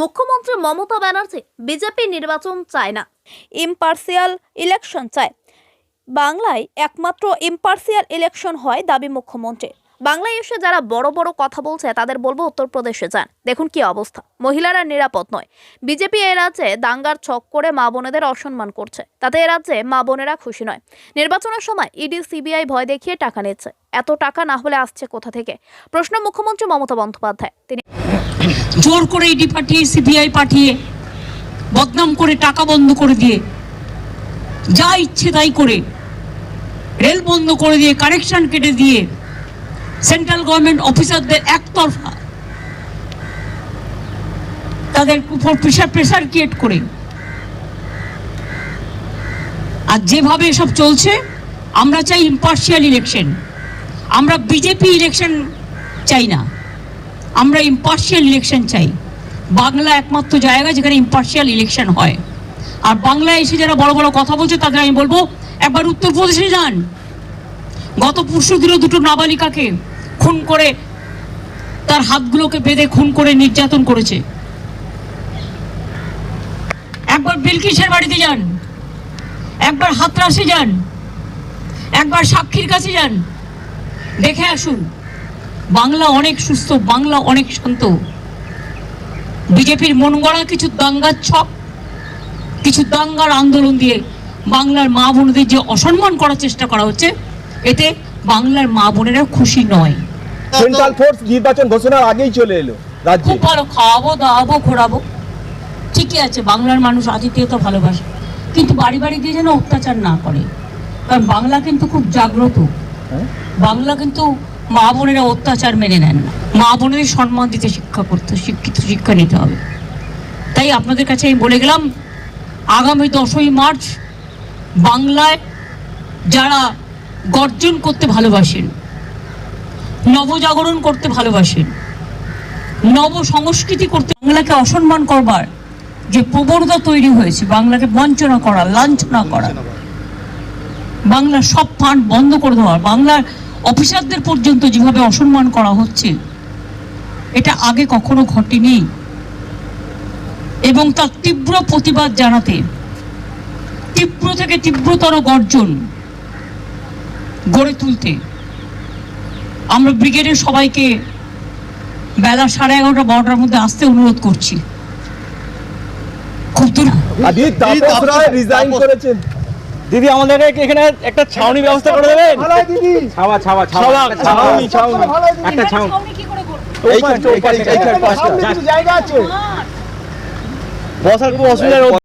মুখ্যমন্ত্রী মমতা ব্যানার্জি বিজেপি নির্বাচন চায় না। ইম্পার্সিয়াল ইলেকশন চায়। বাংলায় একমাত্র ইম্পার্সিয়াল ইলেকশন হয় দাবি মুখ্যমন্ত্রী বাংলায় এসে যারা বড় বড় কথা বলছে, তাদের বলব উত্তরপ্রদেশে যান। দেখুন কি অবস্থা। মহিলারা নিরাপদ নয়। বিজেপি এ রাজ্যে দাঙ্গার ছক করে মা বোনেদের অসম্মান করছে। তাতে এ রাজ্যে মা বোনেরা খুশি নয়। নির্বাচনের সময় ইডি, সিবিআই ভয় দেখিয়ে টাকা নিচ্ছে। এত টাকা না হলে আসছে কোথা থেকে? প্রশ্ন মুখ্যমন্ত্রী মমতা বন্দ্যোপাধ্যায়। তিনি জোর করে ইডি পাঠিয়ে সিবিআই পাঠিয়ে, বদনাম করে, টাকা বন্ধ করে দিয়ে, যা ইচ্ছে তাই করে, রেল বন্ধ করে দিয়ে কানেকশন কেটে দিয়ে, সেন্ট্রাল গভর্নমেন্ট অফিসারদের একতরফা তাদের উপর প্রেশার প্রেশার ক্রিয়েট করে। আর যেভাবে এসব চলছে, আমরা চাই ইম্পার্শিয়াল ইলেকশন আমরা বিজেপি ইলেকশন চাই না। আমরা ইম্পার্শিয়াল ইলেকশন চাই। বাংলা একমাত্র জায়গা যেখানে ইম্পার্শিয়াল ইলেকশন হয়। আর বাংলায় এসে যারা বড় বড় কথা বলছে, তাদের আমি বলব, একবার উত্তরপ্রদেশে যান। গত পরশু দিল দুটো নাবালিকাকে খুন করে, তার হাতগুলোকে বেঁধে খুন করে নির্যাতন করেছে। একবার বিলকিসের বাড়িতে যান। একবার হাতরাসে যান। একবার সাক্ষীর কাছে যান। দেখে আসুন। বাংলা অনেক সুস্থ বাংলা অনেক শান্ত। বিজেপির মন গড়া কিছু দাঙ্গার ছক কিছু দাঙ্গার আন্দোলন দিয়ে বাংলার মা বোনদের যে অসম্মান করার চেষ্টা করা হচ্ছে এতে বাংলার মা বোনেরা খুশি নয়। সেন্ট্রাল ফোর্স নির্বাচন ঘোষণার আগেই চলে এলো রাজ্যে। খুব ভালো খাওয়াবো দাওয়াবো ঘোরাবো। ঠিকই আছে বাংলার মানুষ আতিথেয়তা ভালোবাসে কিন্তু বাড়ি বাড়ি গিয়ে যেন অত্যাচার না করে। কারণ বাংলা কিন্তু খুব জাগ্রত। হ্যাঁ? বাংলা কিন্তু মা বোনেরা অত্যাচার মেনে নেন না। মা বোনেদের সম্মান দিতে শিক্ষা করতে, শিক্ষিত, শিক্ষা নিতে হবে। তাই আপনাদের কাছে আমি বলে গেলাম, আগামী দশই মার্চ বাংলায় যারা গর্জন করতে ভালোবাসেন, নবজাগরণ করতে ভালোবাসেন নব সংস্কৃতি করতে বাংলাকে অসম্মান করবার যে প্রবণতা তৈরি হয়েছে, বাংলাকে বঞ্চনা করা, লাঞ্ছনা করা, বাংলার সব ফান্ড বন্ধ করে দেওয়া, বাংলার অফিসারদের পর্যন্ত যেভাবে অসম্মান করা হচ্ছে এটা আগে কখনো ঘটেনি। এবং তার তীব্র প্রতিবাদ জানাতে তীব্র থেকে তীব্রতর গর্জন গড়ে তুলতে আমরা ব্রিগেডের সবাইকে বেলা সাড়ে এগারোটা বারোটার মধ্যে আসতে অনুরোধ করছি। খুব দূর রিজাইন করেছেন দিদি আমাদের এখানে একটা ছাউনি ব্যবস্থা করে দেবেন? ছাওয়া ছাওয়া ছাওয়া, ছাউনি ছাউনি। একটা ছাউনি। বসার খুব অসুবিধা